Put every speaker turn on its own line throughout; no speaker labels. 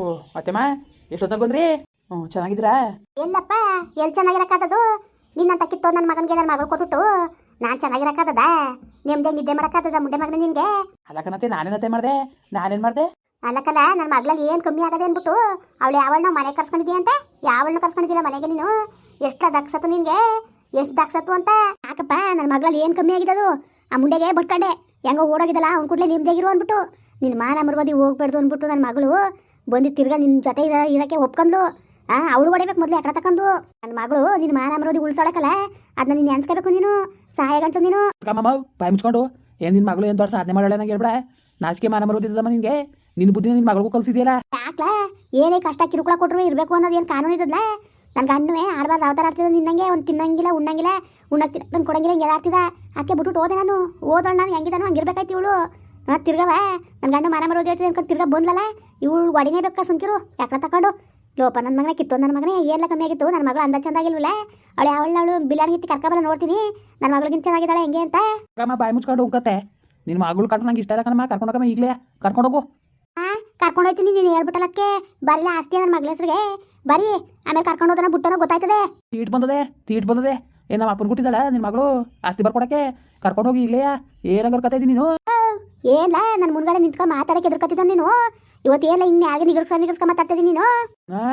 ಓ ಮಾ ಎಷ್ಟೊತ್ತಾಗ ಬಂದ್ರಿ ಹ್ಞೂ ಚೆನ್ನಾಗಿದ್ದೀರಾ?
ಎಲ್ಲಪ್ಪ ಎಲ್ಲಿ ಚೆನ್ನಾಗಿರಕ್ಕಾದದು ನಿನ್ನಂತ ಕಿತ್ತೋ ನನ್ನ ಮಗನಿಗೆ ನನ್ನ ಮಗಳು ಕೊಟ್ಬಿಟ್ಟು ನಾನು ಚೆನ್ನಾಗಿರಕ್ಕಾದದ ನಿಮ್ದೇ ನಿದ್ದೆ ಮಾಡಕ್ಕಾದದ ಮುಂಡೆ ಮಗನ ನಿನ್ಗೆ?
ಅಲ್ಲಕನತ್ತೆ ನಾನೇನತ್ತೆ ಮಾಡಿದೆ? ನಾನೇನು ಮಾಡಿದೆ?
ಅಲ್ಲಕ್ಕಲ್ಲ ನನ್ನ ಮಗ್ಳಲ್ಲಿ ಏನು ಕಮ್ಮಿ ಆಗದೆ ಅಂದ್ಬಿಟ್ಟು ಅವಳು ಯಾವಳನ್ನ ಮನೆ ಕರ್ಸ್ಕೊಂಡಿದ್ದೀಯ ಅಂತ? ಯಾವಳನ್ನ ಕರ್ಸ್ಕೊಂಡಿದ್ದೀರ ಮನೆಗೆ ನೀನು? ಎಷ್ಟ ದಕ್ಸತ್ತು ನಿನ್ಗೆ? ಎಷ್ಟು ದಕ್ಸತ್ತು ಅಂತ? ಯಾಕಪ್ಪ ನನ್ನ ಮಗ್ಳಲ್ಲಿ ಏನು ಕಮ್ಮಿ ಆಗಿದದು ಆ ಮುಂಡೆಗೆ ಬಟ್ಕಂಡೆ. ಹೆಂಗೋ ಓಡೋಗಿದಲ್ಲ ಅವ್ನ ಕೂಡಲೇ ನಿಮ್ದೇಗಿರು ಅಂದ್ಬಿಟ್ಟು. ನಿನ್ನ ಮಾನ ಮರ್ಬೋದಿ ಹೋಗ್ಬಾರ್ದು ಅಂದ್ಬಿಟ್ಟು ನನ್ನ ಮಗಳು ಬಂದು ತಿರ್ಗಾ ನಿನ್ನ ಜೊತೆ ಇರ ಇರೋಕ್ಕೆ ಒಪ್ಕೊಂಡ್ಲು ಆ ಅವಳು ಹೊಡಿಬೇಕು ಮೊದಲು ಎಕಡೆ ತಕೊಂಡು ನನ್ನ ಮಗಳು ನಿನ್ನ ಮಾನ ಮರೋದಿ ಉಳ್ಸೋಳಕಲ್ಲ ಅದನ್ನ ನೀನು ನೆನ್ಸ್ಕೋಬೇಕು ನೀನು ಸಹಾಯ ಗಂಟು ನೀನು.
ಕಮ್ಮಮ್ಮ ಬಾಯಿ ಮುಚ್ಕೊಂಡು. ಏನು ನಿನ್ನ ಮಗಳು ಏನು ದೊಡ್ಡ ಸಾಧನೆ ಮಾಡೋಣ ನಂಗೆ ಹೇಳ್ಬೇಡ. ನಾಚಿಕೆ ಮಾನ ಮರೋದಿದ್ದಮ್ಮ ನಿನಗೆ. ನಿನ್ನ ಬುದ್ಧಿ ನಿನ್ನ ಮಗಳಿಗೂ ಕಲಿಸಿದೆಯಲ್ಲ
ಯಾಕ್ಲ? ಏನೇ ಕಷ್ಟ ಕಿರುಕುಳ ಕೊಟ್ಟರು ಇರಬೇಕು ಅನ್ನೋದು ಏನು ಕಾನೂನು ಇದ್ದದ್ಲ? ನನ್ನ ಗಂಡುವೆ ಆಡ್ಬಾರ್ದು ಅವತಾರ ಆಡ್ತಿದ್ದ ನಿನ್ನಂಗೆ ಒಂದು ತಿನ್ನಂಗಿಲ್ಲ ಉಣ್ಣಂಗಿಲ್ಲ ಉಣ್ಣಕ್ಕೆ ತಂದು ಕೊಡಂಗಿಲ್ಲ ಹಿಂಗೆಲ್ಲ ಆಡ್ತಿದ್ದ. ಅದಕ್ಕೆ ಬಿಟ್ಬಿಟ್ಟು ಓದೆ ನಾನು. ಓದೋಣ ನಾನು ಹೆಂಗಿದಾನು ಹಂಗಿರ್ಬೇಕಾಯ್ತು ಇವಳು. ನಾ ತಿರ್ಗವ ನನ್ನ ಗಂಡು ಮನ ಮರೋದು ತಿರ್ಗ ಅನ್ಕೊಂಡು ತಿರ್ಗಾ ಬಂದ್ಲಲ್ಲ ಇವಳು ಒಡಿನೇ ಬೇಕಾ ಸುಮ್ಕಿರು? ಯಾಕಡೆ ತಕೊಂಡು? ಲೋಪ ನನ್ನ ಮಗನ ಕಿತ್ತು ನನ್ನ ಮಗನೇ ಏನೆಲ್ಲ ಕಮ್ಮಿ ಆಗಿತ್ತು? ನನ್ನ ಮಗಳು ಅಂದ ಚಂದಾಗಿಲ್ವಲ್ಲ ಅವಳು ಯಾವಳ ಅವಳು ಗಿತ್ತಿ ಕರ್ಕೊಬಲ್ಲ ನೋಡ್ತೀನಿ. ನನ್ನ ಮಗಳಿಗಿಂತ ಚೆನ್ನಾಗಿದ್ದಾಳೆ ಹೆಂಗೆ ಅಂತ?
ಕಮ್ಮ ಬಾಯಿ ಮುಚ್ಕೊಂಡು ಹೋಗತ್ತೆ ನಿನ್ನ ಮಗಳು ಕಟ್ಟು ನಂಗೆ ಇಷ್ಟ ಇಲ್ಲ ಕಣಮ್ಮ ಕರ್ಕೊಂಡೋಗಮ್ಮ ಈಗಲೇ. ಕರ್ಕೊಂಡೋಗು
ಕರ್ಕೊಂಡು ಹೋಗ್ತೀನಿ ನೀನು ಹೇಳ್ಬಿಟ್ಟಲಕ್ಕೆ ಬರಲ್ಲ ಆಸ್ತಿ ನನ್ನ ಮಗಳ ಹೆಸರಿಗೆ. ಬರಿ ಆಮೇಲೆ ಕರ್ಕೊಂಡು ಹೋದನ ಬಿಟ್ಟನೋ ಗೊತ್ತಾಯ್ತದೆ?
ತೀಟ್ ಬಂದದೆ ತೀಟ್ ಬಂದದೆ. ಏನು ನಮ್ಮ ಅಪ್ಪನ ಕೊಟ್ಟಿದ್ದಾಳೆ ನಿನ್ನ ಮಗಳು ಆಸ್ತಿ ಬರ್ಕೊಡಕ್ಕೆ. ಕರ್ಕೊಂಡೋಗಿ ಈಗಲೇ ಏನಾಗ ಕತೆ ನೀನು?
ಏನ್ಲ ನನ್ನ ಮುಂದ್ಗಡೆ ನಿಂತ್ಕೊಂಡು ಮಾತಾಡಕ್ಕೆ ಎದುರ್ಕತ್ತಿದ್ದ ನೀನು? ಇವತ್ತು ಏನಿಲ್ಲ ಇನ್ನು ಯಾಕೆ ನಿಗರ್ಕ ನಿಗರ್ಸ್ಕ ಮಾತಾಡ್ತಿದ್ದೀನಿ ನೀನು?
ಹಾ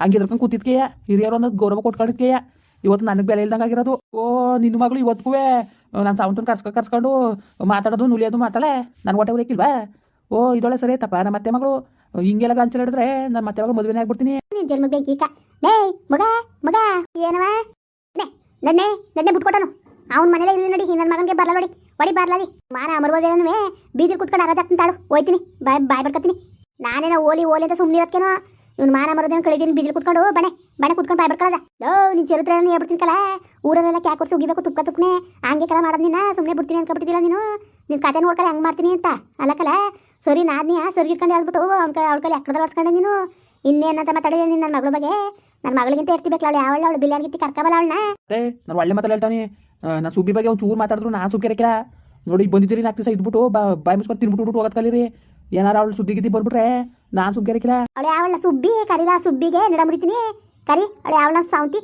ಹಂಗೆ ಎದ್ರಕೊಂಡು ಕೂತಿದ್ಕೆಯ ಹಿರಿಯರು ಅನ್ನೋದು ಗೌರವ ಕೊಟ್ಕೊಂಡಿದ್ಕೆಯ. ಇವತ್ತು ನನಗೆ ಬೆಲೆ ಇಲ್ದಂಗೆ ಆಗಿರೋದು. ಓ ನಿನ್ನ ಮಗಳು ಇವತ್ತಿಗೂ ನಾನು ಸಾವಂತನ ಕರ್ಸ್ಕೊ ಕರ್ಸ್ಕೊಂಡು ಮಾತಾಡೋದು ನುಲಿಯೋದು ಮಾಡ್ತಾಳೆ. ನನ್ನ ಹೊಟ್ಟೆ ಉರಿಕಿಲ್ವಾ ಓ ಇದೊಳೆ ಸರಿ ತಪ್ಪ ನಮ್ಮ ಮತ್ತೆ ಮಗಳು. ಹಿಂಗೆಲ್ಲ ಗಂಚಲ ಹಿಡಿದ್ರೆ ನನ್ನ ಮತ್ತೆ ಮಗಳು ಮದುವೆನೇ ಆಗ್ಬಿಡ್ತೀನಿ.
ನೀನು ಜನ್ಮ ಬೇಕೀಕ ಡೇ ಮಗ ಮಗ ಏನವ? ನನ್ನೆ ನನ್ನೆ ಬಿಟ್ಕೊಟ್ಟನು. ಅವ್ನ ಮನೇಲೆ ಇರ್ಲಿ ನೋಡಿ ನನ್ನ ಮಗನಿಗೆ ಬರಲ್ಲ ನೋಡಿ. ಒಡಿ ಬರ್ಲಾಲಿ ಮಾನ ಅಮರ್ಬೋದೇನೇ ಬೀದಿ ಕುತ್ಕೊಂಡು ಅರದಾಕ್ತೀನಿ ಹೋಯ್ತೀನಿ. ಬಾಯ್ ಬಾಯ್ ಬಡ್ಕತ್ತೀನಿ. ನಾನೇನೋ ಓಲಿ ಓಲಿ ಅಂತ ಸುಮ್ಮನೆ ಇರೋದ್ಕೇನೋ? ಇವ್ನು ಮಾನ ಮರೋದೇನು ಕಳಿದೀನಿ ಬೀದಿ ಕುತ್ಕೊಂಡು. ಬಣೆ ಬಣೆ ಕುತ್ಕೊಂಡು ಬಾಯ್ ಬಡ್ಕೊಳ್ಳೋದ ಲೋ, ನಿನ್ ಚರಿತ್ರೆ ಹೇಳ್ಬಿಡ್ತೀನಿ ಕಲ. ಊರಲ್ಲೆಲ್ಲ ಕ್ಯಾಕೊರ್ಸಿ ಉಗಿಬೇಕು ತುಪ್ಪ ತುಪ್ಪನೆ ಹಂಗೆ ಕಲ ಮಾಡೋದು ನೀನು? ಸುಮ್ಮನೆ ಬಿಡ್ತೀನಿ ಅನ್ಕೊಬಿಡ್ತಿಲ್ಲ ನೀನು? ನಿನ್ನ ಕತೆ ನೋಡ್ಕಲ್ಲ ಹೆಂಗ್ ಮಾಡ್ತೀನಿ ಅಂತ. ಅಲ್ಲಕಲ ಸರಿ ನಾದ್ನಿ ಸರಿ ಇಟ್ಕೊಂಡು ಹೇಳ್ಬಿಟ್ಟು ಅವ್ನ ಅವಳ ಕೈ ಅಕ್ಕದಲ್ಲಿ ಹೊಡ್ಸ್ಕೊಂಡೆ ನೀನು. ಇನ್ನೇನಂತ ಮಾತಾಡಿದೆ ನೀನು ನನ್ನ ಮಗಳ ಬಗ್ಗೆ? ನನ್ನ ಮಗಳಿಗಿಂತ ಇರ್ತಿಬೇಕಲ್ಲ ಅವಳು? ಅವಳು? ಬಿಲ್ಲಾನ್ ಗಿತ್ತಿ ಕರ್ಕಬಲ್ಲ ಅವಳನ್ನ?
ನಾನು ಒಳ್ಳೆ ಮಾತಲ್ಲಿ ನಾನು ಸುಬ್ಬಿ ಬಗ್ಗೆ ಒಂದು ಚೂರು ಮಾತಾಡಿದ್ರು ನಾನು ಸುಬ್ಬಿ ರೆಕ್ಕಿಲ್ಲ ನೋಡಿ ಬಂದಿದ್ದೀರಿ ನಾಲ್ಕು ದಿವಸ ಇದ್ಬಿಟ್ಟು ಬಾ ಬಾಯಿ ಮುಚ್ಕೊಂಡು ತಿನ್ಬಿಟ್ಟು ಹೋಗೋದು ಕಲೀರಿ. ಏನಾರ ಅವಳು ಸುದ್ದಿ ಗಿದ್ದಿ ಬಂದ್ಬಿಟ್ರೆ ನಾನು ಸುಬ್ಬಿ ರೆಕ್ಕಿಲ್ಲ
ಅವಳು ಯಾವಳ ಸುಬ್ಬಿ ಕರಿಲ ಸುಬ್ಬಿಗೆ ನಡ ಮುಡಿತೀನಿ ಕರಿ ಅವಳು ಯಾವಳ ಸಾವಂತಿ.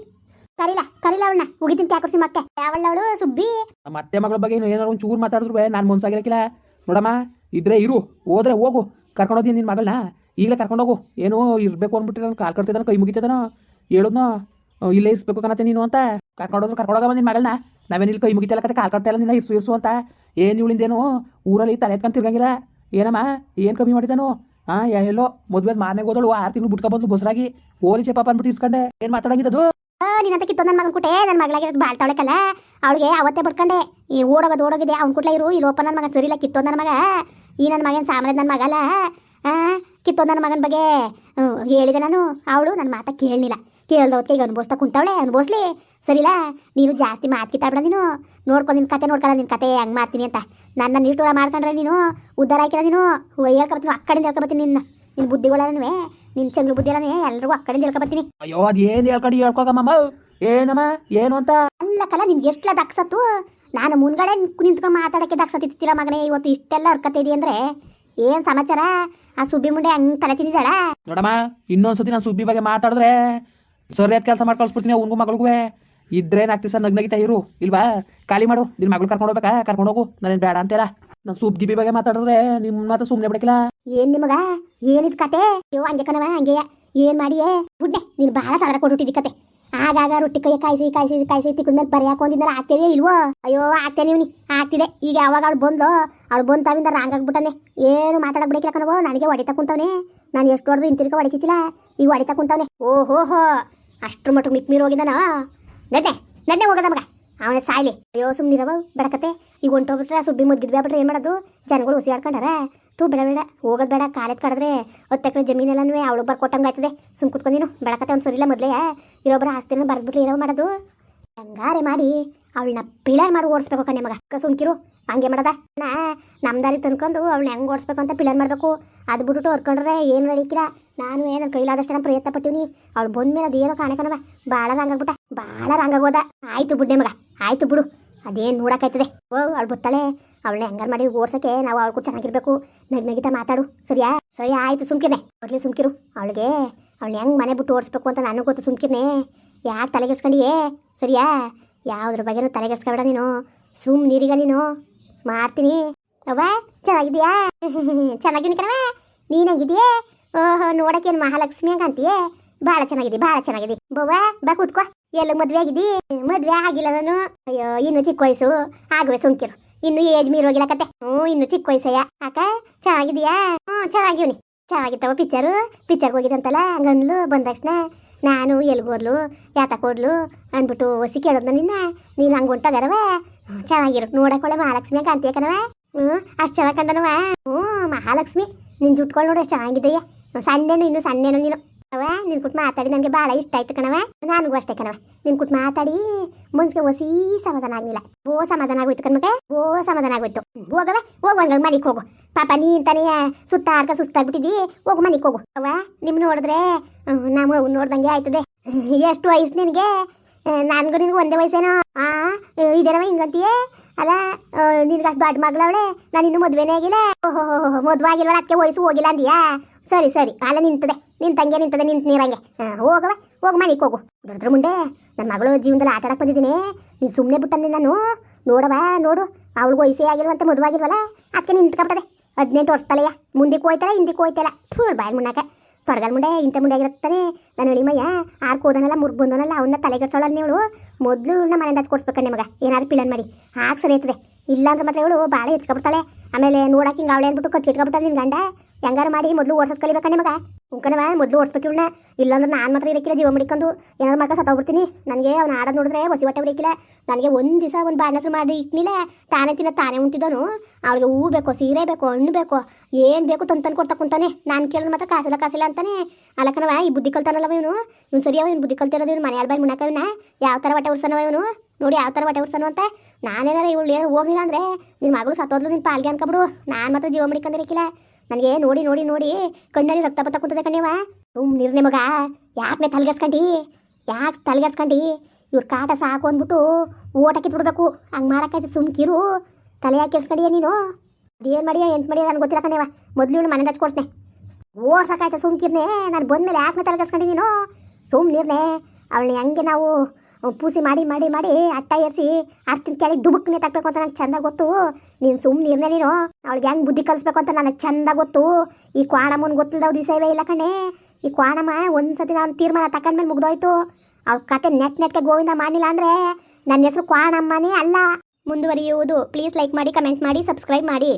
ಕರಿಲ ಕರಿಲ ಅವಳನ್ನ. ಉಗಿತೀನಿ ಕ್ಯಾಕುರ್ಸಿ ಮಕ್ಕೆ ಯಾವಳ ಅವಳು ಸುಬ್ಬಿ.
ಮತ್ತೆ ಮಗಳ ಬಗ್ಗೆ ಏನಾರು ಒಂದು ಚೂರು ಮಾತಾಡಿದ್ರು ನಾನು ಮನ್ಸಾಗಿರಕ್ಕಿಲ್ಲ ನೋಡಮ್ಮ ಇದ್ರೆ ಇರು ಹೋದ್ರೆ ಹೋಗು. ಕರ್ಕೊಂಡೋಗಿ ನಿನ್ನ ಮಗಳನ್ನ. ಈಗಲೇ ಕರ್ಕೊಂಡೋಗು ಏನೋ ಇರಬೇಕು ಅಂದ್ಬಿಟ್ಟು ನಾನು ಕಾಲ್ ಕಟ್ತಿದ್ದಾನೋ ಕೈ ಮುಗಿತಿದ್ದಾನೋ ಹೇಳೋದ್ನೋ ಇಲ್ಲೇ ಇಸ್ಬೇಕು ಕಣತ್ತೆ ನೀನು ಅಂತ. ಕರ್ಕೊಂಡೋದ್ರು ಕರ್ಕೊಂಡೋಗಮ್ಮ ನಿನ್ನ ಮಗಳನ್ನ. ನಾವೇನು ಇಲ್ಲಿ ಕೈ ಮುಗಿತಲ್ಲ ಕತೆ ಕಾಲ್ ಕಟ್ತಾ ನಿನ್ನ ಇರ್ಸು ಇರ್ಸು ಅಂತ. ಏನು ಇವಳಿಂದೇನು? ಊರಲ್ಲಿ ತಲೆ ಎತ್ಕೊಂಡು ತಿರ್ಗಂಗಿಲ್ಲ ಏನಮ್ಮ? ಏನು ಕಮ್ಮಿ ಮಾಡಿದಾನು? ಹಾಂ ಎಲ್ಲೋ? ಮದುವೆ ಮಾರನೇ ಹೋದಳು ಆರು ತಿಂಗಳು ಬಿಟ್ಕೊ ಬಂದು ಬಸರಾಗಿ. ಓಲಿ ಚೇಪ ಅಂದ್ಬಿಟ್ಟು ಇಸ್ಕೊಂಡೆ. ಏನು ಮಾತಾಡಂಗಿದ್ದದು
ನೀನಂತ ಕಿತ್ತೋ ನನ್ನ ಮಗನ ಕುಟೆ ನನ್ನ ಮಗಳಾಗಿರೋದು ಬಾಳ್ತಾವಳಕಲ್ಲ ಅವಳಿಗೆ ಅವತ್ತೇ ಬಡ್ಕೊಂಡೆ ಈ ಓಡೋಗೋದು ಓಡೋಗಿದೆ ಅವ್ನ ಕುಟ್ಲ ಇರು ಲೋಪ ನನ್ನ ಮಗ ಸರಿಲ್ಲ ಕಿತ್ತೋ ನನ್ನ ಮಗ. ಈ ನನ್ನ ಮಗನ ಸಾಮಾನ್ಯ ನನ್ನ ಮಗಲ್ಲ. ಆ, ಕಿತ್ತೋ ನನ್ನ ಮಗನ ಬಗ್ಗೆ ಹೇಳಿದೆ ನಾನು. ಅವಳು ನನ್ನ ಮಾತ ಕೇಳಲಿಲ್ಲ ಕೇಳ್ದವತ್ತಿಗೆ ಈಗ ಅನುಭವಿಸ್ತಾ ಕುಂತವಳೆ ಅನುಭವಿಸ್ಲಿ? ಸರಿಲ್ಲ ನೀನು ಜಾಸ್ತಿ ಮಾತು ಕಿತ್ತಾಡ್ಬೇಡ ನೀನು. ನೋಡ್ಕೊ ನಿನ್ನ ಕತೆ ನೋಡ್ಕೊಳ್ಳ ನಿನ್ನ ಕತೆ ಹೆಂಗೆ ಮಾಡ್ತೀನಿ ಅಂತ. ನನ್ನ ನಿರ್ಟೂರ ಮಾಡ್ಕೊಂಡ್ರೆ ನೀನು ಉದ್ದಾರ ಹಾಕಿರೋ ನೀನು. ಹೇಳ್ಕೊಬತ್ತೀನಿ ಆ ಕಡೆಯಿಂದ ಹೇಳ್ಕೊಬತ್ತೀನಿ ನಿನ್ನ. ನಿನ್ನ ಬುದ್ಧಿಗಳೇ ನಿನ್ನ ಚಂಗ್ಳು ಎಲ್ರಿಗೂ ಆ ಕಡೆಯಿಂದ ಹೇಳ್ಕೊಬತ್ತೀನಿ.
ಅಯ್ಯೋ ಅದು ಏನು ಹೇಳ್ಕೊಂಡು ಹೇಳ್ಕೊಗಮ್ಮ ಏನಮ್ಮ ಏನು ಅಂತ?
ಅಲ್ಲ ಕಲ ನಿನ್ಗೆ ಎಷ್ಟಲ ದಕ್ಸತ್ತು? ನಾನು ಮುಂದ್ಗಡೆ ನಿಂತ್ಕೊಂಡು ಮಾತಾಡಕ್ಕೆ ದಕ್ಸತ್ತಿತ್ತಿಲ್ಲ ಮಗನೇ. ಇವತ್ತು ಇಷ್ಟೆಲ್ಲ ಹರ್ಕತ್ತೆ ಇದೆ ಅಂದ್ರೆ ಏನ್ ಸಮಾಚಾರ? ಆ ಸುಬ್ಬಿ ಮುಂಡೆ ಹಂಗ್ ತಲೆ ತಿಂದಿದ್ದಾಳ?
ನೋಡಮ್ಮ ಇನ್ನೊಂದ್ಸತಿ ನಾನು ಸುಬ್ಬಿ ಬಗ್ಗೆ ಮಾತಾಡಿದ್ರೆ ಸರಿಯಾದ ಕೆಲಸ ಮಾಡಿ ಕಳ್ಸ್ಬಿಡ್ತೀನಿ ಅವ್ನಿಗೂ ಮಗಳಿಗೂ ಇದ್ರೆ ನಾಲ್ಕು ಸರ್ ನಗ್ನಗಿತಾ ಇರು. ಇಲ್ವಾ? ಖಾಲಿ ಮಾಡು. ನಿನ್ನ ಮಗಳು ಕರ್ಕೊಂಡು ಹೋಗ್ಬೇಕಾ? ಕರ್ಕೊಂಡು ಹೋಗು. ನಾನೇನು ಬೇಡ ಅಂತೀರ ನಾನು ಸೂಪ್ ಗಿಬಿ ಬಗ್ಗೆ ಮಾತಾಡಿದ್ರೆ ನಿಮ್ಮ ಮಾತ್ರ ಸುಮ್ಮನೆ ಬಿಡಕಿಲ್ಲ.
ಏನ್ ನಿಮಗ? ಏನಿದ್ ಕತೆ? ಅಯ್ಯೋ ಹಂಗೆ ಕಣವ ಹಂಗೆಯ ಏನ್ ಮಾಡಿಯೇ? ಬುಡ್ಡೆ ನೀನು ಬಹಳ ಸಾಗರ ಕೊಟ್ಬಿಟ್ಟಿದ್ದಿ ಕತೆ. ಆಗಾಗ ರೊಟ್ಟಿ ಕೈ ಕಾಯಿಸಿ ಕಾಯಿಸಿ ಕಾಯಿಸಿ ತಿಕ್ಕದ್ಮೇಲೆ ಬರೆಯಾಕ ಒಂದಿನ ಆಗ್ತಿದೆಯೋ ಇಲ್ವೋ? ಅಯ್ಯೋ ಆಗ್ತೇನೆ ಇವ್ನಿ ಆಗ್ತಿದೆ. ಈಗ ಯಾವಾಗ ಅವಳು ಬಂದ್ಲು? ಅವಳು ಬಂದ್ ತಾವಿಂದ ರಾಂಗ್ ಆಗ್ಬಿಟ್ಟನೆ. ಏನು ಮಾತಾಡಕ್ ಬಿಡಕಿಲ್ಲ ಕಣವೋ ನನಗೆ ಹೊಡಿತಾ ಕುಂತವನೆ. ನಾನು ಎಷ್ಟು ಹೊಡೆದ್ರು ಇಂತಿರ್ಕ ಹೊಡಿತಿಲ್ಲ ಈಗ ಹೊಡಿತಾ ಕುಂತವನೆ. ಓಹೋ ಹೋ ಅಷ್ಟ್ರ ಮಟ್ಟಿಗೆ ಮಿಕ್ ಮೀರ್ ಹೋಗಿದ್ದಾನ? ನಡ್ಡೆ ನಡ್ಡೆ ಹೋಗದ ಮಗ. ಅವನ ಸಾಯ್ಲಿ. ಅಯ್ಯೋ ಸುಮ್ನಿರವ ಬೆಡಕತೆ ಈಗ ಹೊಂಟೋಗ್ಬಿಟ್ರೆ ಸುಬ್ಬಿ ಮುದ್ಗಿದ್ವಿ ಬಿಟ್ರೆ ಏನು ಮಾಡೋದು? ಜನಗಳು ಉಸಿಯಾಡ್ಕೊಂಡಾರ ತೂ ಬೇಡ ಬೇಡ. ಹೋಗೋದು ಬೇಡ. ಕಾಲೇಜ್ ಕಡಿದ್ರೆ ಹತ್ತು ಎಕರೆ ಜಮೀನೆಲ್ಲನೂ ಅವಳು ಬರ್ಕೊಟ್ಟಂಗೆ ಆಯ್ತದೆ. ಸುಮ್ ಕುತ್ಕೊಂಡಿನು ಬೆಳಕತೆ ಒಂದು ಸರಿಲ್ಲ ಮೊದಲೇ. ಇರೋಬ್ಬರ ಆಸ್ತಿನ ಬರ್ಬಿಟ್ರೆ ಏನೋ ಮಾಡೋದು? ಹಂಗಾರೆ ಮಾಡಿ ಅವಳನ್ನ ಪಿಳರ್ ಮಾಡಿ ಓಡಿಸ್ಬೇಕು ಕಣ್ಣೆ ಮಗ. ಅಕ್ಕ ಸುಮ್ಕಿರು ಹಂಗೆ ಮಾಡದ. ನಾ ನಮ್ಮ ದಾರಿ ತಂದ್ಕೊಂಡು ಅವಳನ್ನ ಹೆಂಗೆ ಓಡಿಸ್ಬೇಕು ಅಂತ ಪಿಳರ್ ಮಾಡಬೇಕು. ಅದು ಬಿಟ್ಬಿಟ್ಟು ಹೊರ್ಕೊಂಡ್ರೆ ಏನು ನಡೀಕಿಲ್ಲ. ನಾನು ಏನು ಕೈಲಾದಷ್ಟು ಪ್ರಯತ್ನ ಪಟ್ಟಿವ್ನಿ ಅವಳು ಬಂದ್ಮೇಲೆ ಮೇಲೆ ಏನೋ ಕಾಣಕನವ. ಭಾಳ ರಂಗಾಗ್ಬಿಟ್ಟ ಭಾಳ ರಂಗಾಗೋದ ಆಯ್ತು ಬುಡ್ಡೆ ಮಗ ಆಯ್ತು ಬಿಡು. ಅದೇನು ನೋಡಕ್ಕಾಯ್ತದೆ ಓ, ಅವಳು ಬತ್ತಾಳೆ. ಅವಳನ್ನ ಹೆಂಗಾರ ಮಾಡಿ ಓಡ್ಸೋಕೆ ನಾವು ಅವಳು ಕೂಡ ಚೆನ್ನಾಗಿರ್ಬೇಕು. ನಗ್ ನಗಿತಾ ಮಾತಾಡು. ಸರಿಯಾ? ಸರಿ, ಆಯ್ತು ಸುಮ್ಕಿರ್ನೆ. ಬರ್ಲಿ ಸುಮ್ಕಿರು. ಅವಳಿಗೆ, ಅವಳನ್ನ ಹೆಂಗ್ ಮನೆ ಬಿಟ್ಟು ಓಡಿಸ್ಬೇಕು ಅಂತ ನಾನು ಗೊತ್ತು ಸುಮ್ಕಿರ್ನೆ. ಯಾಕೆ ತಲೆಗೆಡ್ಸ್ಕೊಂಡಿಯೇ ಸರಿಯಾ? ಯಾವ್ದ್ರ ಬಗ್ಗೆನೂ ತಲೆಗೆಡ್ಸ್ಕೊಬೇಡ ನೀನು. ಸುಮ್ ನೀರಿಗ ನೀನು. ಮಾಡ್ತೀನಿ. ಅವ್ವ ಚೆನ್ನಾಗಿದ್ಯಾ ಚೆನ್ನಾಗಿನ ಕಣವ ನೀನ್ ಹೆಂಗಿದ್ಯೆ ಓಹೋ, ನೋಡಕ್ಕೇನು ಮಹಾಲಕ್ಷ್ಮಿ ಅಂತೀಯೇ ಭಾಳ ಚೆನ್ನಾಗಿದೆ ಭಾಳ ಚೆನ್ನಾಗಿದೆ. ಬವ್ವ, ಬಾ ಕೂತ್ಕೋ. ಎಲ್ಲ ಮದ್ವೆ ಆಗಿದಿ ಮದ್ವೆ ಆಗಿಲ್ಲ ನಾನು. ಅಯ್ಯೋ, ಇನ್ನು ಚಿಕ್ಕ ವಯಸ್ಸು. ಆಗುವೆ ಸುಂಕಿರು ಇನ್ನು ಏಜ್ ಮೀರೋಗಿಲ್ಲ ಕತೆ. ಹ್ಞೂ, ಇನ್ನು ಚಿಕ್ಕ ವಯಸ್ಸಯ್ಯ. ಅಕ್ಕ ಚೆನ್ನಾಗಿದೆಯಾ ಹ್ಞೂ, ಚೆನ್ನಾಗಿವ್ನಿ. ಚೆನ್ನಾಗಿತ್ತವ ಪಿಕ್ಚರು ಪಿಕ್ಚರ್ಗೆ ಹೋಗಿದಂತಲ್ಲ ಹಂಗನ್ಲು ಬಂದ ತಕ್ಷಣ ನಾನು ಎಲ್ಗೋದ್ಲು ಯಾತಕ್ಕೆ ಹೋದ್ಲು ಅಂದ್ಬಿಟ್ಟು ಒಸಿ ಕೇಳೋದ್ನ ನಿನ್ನ. ನೀನು ಹಂಗೆ ಹೊಂಟೋಗಾರವ? ಚೆನ್ನಾಗಿರು. ನೋಡಕ್ಕೊಳ್ಳೆ ಮಹಾಲಕ್ಷ್ಮಿ ಕಾಣ್ತೀಯ ಕಣವ ಹ್ಞೂ, ಅಷ್ಟು ಚೆನ್ನಾಗಿ ಕಂಡನವ ಹ್ಞೂ, ಮಹಾಲಕ್ಷ್ಮಿ. ನಿನ್ನ ಜುಟ್ಕೊಂಡು ನೋಡಿ ಚೆನ್ನಾಗಿದೆಯಾ ಸಣ್ಣೇನು, ಇನ್ನು ಸಣ್ಣೇನು ನೀನು? ಅವ ನಿನ್ ಕುಟ್ ಮಾತಾಡಿ, ನನಗೆ ಭಾಳ ಇಷ್ಟ ಆಯ್ತು ಕಣವ ನನಗೂ ಅಷ್ಟೇ ಕಣವ ನಿನ್ ಕುಟ್ ಮಾತಾಡಿ, ಮನ್ಸಿಗೆ ಹೊಸಿ ಸಮಾಧಾನ ಆಗ್ಲಿಲ್ಲ. ಓ ಸಮಾಧಾನ ಆಗೋಯ್ತು ಕಣ್ಮಕ್ಕೆ ಓ ಸಮಾಧಾನ ಆಗೋಯ್ತು. ಹೋಗವ ಹೋಗು ಹಂಗ ಮನಿಗೆ ಹೋಗು. ಪಾಪ ನೀ ಅಂತಾನೆ ಸುತ್ತಾಡ್ಕ ಸುಸ್ತಾಗ್ಬಿಟ್ಟಿದ್ದಿ, ಹೋಗು ಮನಿಗೆ ಹೋಗು. ಅವ ನಿಮ್ ನೋಡಿದ್ರೆ ನಮ್ಗೆ ನೋಡ್ದಂಗೆ ಆಯ್ತದೆ. ಎಷ್ಟು ವಯಸ್ಸು ನಿನಗೆ? ನನ್ಗೂ ನೀನು ಒಂದೇ ವಯಸ್ಸೇನೋ? ಆ ಇದೇನವ ಹಿಂಗಂತೀಯೇ? ಅಲ್ಲ ನಿನ್ಗೆ ಅಷ್ಟು ದೊಡ್ಡ ಮಗಳವಳೆ, ನಾನು ಇನ್ನು ಮದುವೆನೇ ಆಗಿಲ್ಲ. ಓಹೋ ಮದುವೆ ಆಗಿಲ್ವಲ್ಲ ಅದಕ್ಕೆ ವಯಸ್ಸು ಹೋಗಿಲ್ಲ ಅಂದಿಯಾ? ಸರಿ ಸರಿ ಅಲ್ಲ ನಿಂತದೆ. ನಿಂತಂಗೆ ನಿಂತದೆ, ನಿಂತ ನೀರಂಗೆ. ಹೋಗವ ಹೋಗ ಮನೆಗೆ ಹೋಗು ದೊಡ್ಡ ಮುಂದೆ ನನ್ನ ಮಗಳು ಜೀವನದಲ್ಲಿ ಆಟ ಆಡಕ್ಕೆ ಬಂದಿದ್ದೀನಿ. ನೀನು ಸುಮ್ಮನೆ ಬಿಟ್ಟಂದೆ ನಾನು ನೋಡವ ನೋಡು, ಅವಳಿಗೂ ವಯಸ್ಸೇ ಆಗಿರುವಂತ ಮದುವೆ ಆಗಿಲ್ವಲ್ಲ ಅದಕ್ಕೆ ನಿಂತ್ಕೊಬಿಟ್ಟದೆ. ಹದಿನೆಂಟು ವರ್ಷ ತಲೆಯ. ಮುಂದಕ್ಕೆ ಹೋಯ್ತಲ್ಲ, ಹಿಂದಕ್ಕೆ ಹೋಯ್ತಲ್ಲ. ಫುಲ್ ಬಾಯ್ ಮುನ್ನಾಕ. ತೊಡಗಲ್ ಮುಂಡೆ ಇಂಥ ಮುಂಡೆ ಆಗಿರ್ತಾನೆ ನಾನು ಹೇಳಿಮಯ್ಯ ಆರು ಕೋದನಲ್ಲ ಮುರ್ಗ್ ಬಂದೋನಲ್ಲ ಅವನ್ನ ತಲೆಗೆಡ್ಸೋಳಲ್ಲ ನೀವು ಮೊದಲು ನಮ್ಮ ಮನೆಯಿಂದ ಕೊಡ್ಸ್ಬೇಕು ನಿಮಗೆ ಏನಾದ್ರು ಪಿಲನ್ ಮಾಡಿ. ಹಾಕ್ ಸರಿ ಆಯ್ತದೆ. ಇಲ್ಲ ಅಂದ್ರೆ ಮಾತ್ರ ಇವಳು ಭಾಳ ಹೆಚ್ಕೊಬಿಡ್ತಾಳೆ. ಆಮೇಲೆ ನೋಡಕ್ಕೆ ಹಿಂಗೆ ಅವಳೆ ಅಂದ್ಬಿಟ್ಟು ಕಟ್ಟಿಟ್ಕೊಬಿಡ್ತಾಳೆ ನಿನ್ನ ಗಂಡ. ಹೆಂಗಾರು ಮಾಡಿ ಮೊದಲು ಓಡ್ಸೋದು ಕಲಿಬೇಕ ನಿಮಗೆ ಉಂಕನವ, ಮೊದಲು ಓಡಿಸ್ಬೇಕು ಇವಳನ್ನ. ಇಲ್ಲಾಂದ್ರೆ ನಾನು ಮಾತ್ರ ಇರಕ್ಕಿಲ್ಲ ಜೀವ ಮಡಿಕೊಂಡು ಏನಾರು ಮಾಡ್ಕೊಂಡು ಸತ್ತೋಗ್ಬಿಡ್ತೀನಿ. ನನಗೆ ಅವ್ನು ಆಡೋದು ನೋಡಿದ್ರೆ ಹೊಸಿ ಹೊಟ್ಟೆ ಬಿಡಕ್ಕಿಲ್ಲ ನನಗೆ ಒಂದು ದಿವಸ ಒಂದು ಬಾಣಸರು ಮಾಡಿ ಇಟ್ನಿಲ್ಲ ತಾನೇ ತಿನ್ನ ತಾನೇ ಉಂಟಿದ್ದನು ಅವಳಿಗೆ ಹೂ ಬೇಕು, ಸೀರೆ ಬೇಕು, ಹಣ್ಣು ಬೇಕು, ಏನು ಬೇಕು ತಂದು ತಂದು ಕೊಡ್ತಾ ಕುಂತಾನೆ. ನಾನು ಕೇಳಿದ್ರೆ ಮಾತ್ರ ಕಾಸಿಲ್ಲ ಕಾಸಿಲ್ಲ ಅಂತಾನೆ. ಅಲ್ಲಕನವ ಈ ಬುದ್ಧಿ ಕಲ್ತಾನಲ್ಲವ ಇವನು? ಇವ್ನು ಸರಿಯವ ಇವ್ನು ಬುದ್ಧಿ ಕಲ್ತಿರೋದು ಇವ್ನು ಮನೆಯಲ್ಲಿ ಬಾಯಿ ಇವನ? ಯಾವ ಥರ ಹೊಟ್ಟೆ ಉರ್ಸನವ ಇವನು? ನೋಡಿ ಯಾವ ಥರ ಹೊಟ್ಟೆ ಉರ್ಸನು ಅಂತ. ನಾನೇನಾರ ಇವಳು ಏನು ಹೋಗ್ಲಿಲ್ಲ ಅಂದರೆ ನಿನ್ನ ಮಗಳು ಸತ್ತೋದ್ಲು ನಿನ್ನ ಪಾಲ್ಗೆ ಅನ್ಕೊಬಿಡು. ನಾನು ಮಾತ್ರ ಜೀವ ಮಡಿಕೊಂಡಿರಕ್ಕಿಲ್ಲ ನನಗೆ ನೋಡಿ ನೋಡಿ ನೋಡಿ ಕಣ್ಣಲ್ಲಿ ರಕ್ತ ಪತ್ತ ಕುಂತದೆ ಕಣ್ಣಿವ ತುಂಬ ನಿರ್ನೆ ಮಗ. ಯಾಕೆ ತಲೆಗೆಡ್ಸ್ಕೊಂಡಿ ಯಾಕೆ ತಲೆಗೆಡ್ಸ್ಕೊಂಡಿ ಇವ್ರ ಕಾಟ ಸಾಕು ಅಂದ್ಬಿಟ್ಟು ಓಟಕ್ಕೆ ಬಿಡ್ಬೇಕು ಹಂಗೆ ಮಾಡಕ್ಕಾಯ್ತು ಸುಮ್ಕಿರು ತಲೆ ಯಾಕೆ ಕೆಲ್ಸ್ಕೊಂಡಿಯ ನೀನು? ಅದೇನು ಮಾಡಿಯ ಎಂಟು ಮಾಡಿಯ ನನಗೆ ಗೊತ್ತಿಲ್ಲ ಕಣ್ಣಿವ ಮೊದಲು ಇವಳು ಮನೆ ಹಚ್ಕೊಡ್ಸ್ನೆ. ಓಡ್ಸೋಕ್ಕಾಯ್ತು ಸುಮ್ಕಿರ್ನೆ ನಾನು ಬಂದ್ಮೇಲೆ ಯಾಕೆ ತಲೆ ಕೆಡ್ಸ್ಕೊಂಡಿ ನೀನು? ಸುಮ್ಮನಿರ್ನೆ ಅವಳನ್ನ ಹೆಂಗೆ ನಾವು ಪೂಸಿ ಮಾಡಿ ಮಾಡಿ ಮಾಡಿ ಅಟ್ಟ ಏರಿಸಿ ಅರ್ತಿನ ಕೆಳಗೆ ದುಬುಕ್ನೆ ತಕ್ಕಬೇಕು ಅಂತ ನಂಗೆ ಚಂದ ಗೊತ್ತು. ನೀನು ಸುಮ್ಮನೆ ಇರ್ನೇ ನೀನು. ಅವಳಿಗೆ ಹೆಂಗೆ ಬುದ್ಧಿ ಕಲಿಸ್ಬೇಕು ಅಂತ ನನಗೆ ಚಂದ ಗೊತ್ತು. ಈ ಕ್ವಾಣಮ್ಮನ ಗೊತ್ತಿಲ್ದವ್ ದಿಸೇವೆ ಇಲ್ಲ ಕಣೆ. ಈ ಕ್ವಾಣಮ್ಮ ಒಂದು ಸತಿ ನಾನು ತೀರ್ಮಾನ ತಕೊಂಡ್ಮೇಲೆ ಮುಗ್ದೋಯ್ತು. ಅವ್ಳ ಕತೆ ನೆಟ್ ನೆಟ್ಗೆ ಗೋವಿಂದ ಮಾಡಿಲ್ಲ ಅಂದರೆ ನನ್ನ ಹೆಸರು ಕ್ವಾಣಮ್ಮನೇ ಅಲ್ಲ. ಮುಂದುವರಿಯುವುದು. ಪ್ಲೀಸ್ ಲೈಕ್ ಮಾಡಿ, ಕಮೆಂಟ್ ಮಾಡಿ, ಸಬ್ಸ್ಕ್ರೈಬ್ ಮಾಡಿ.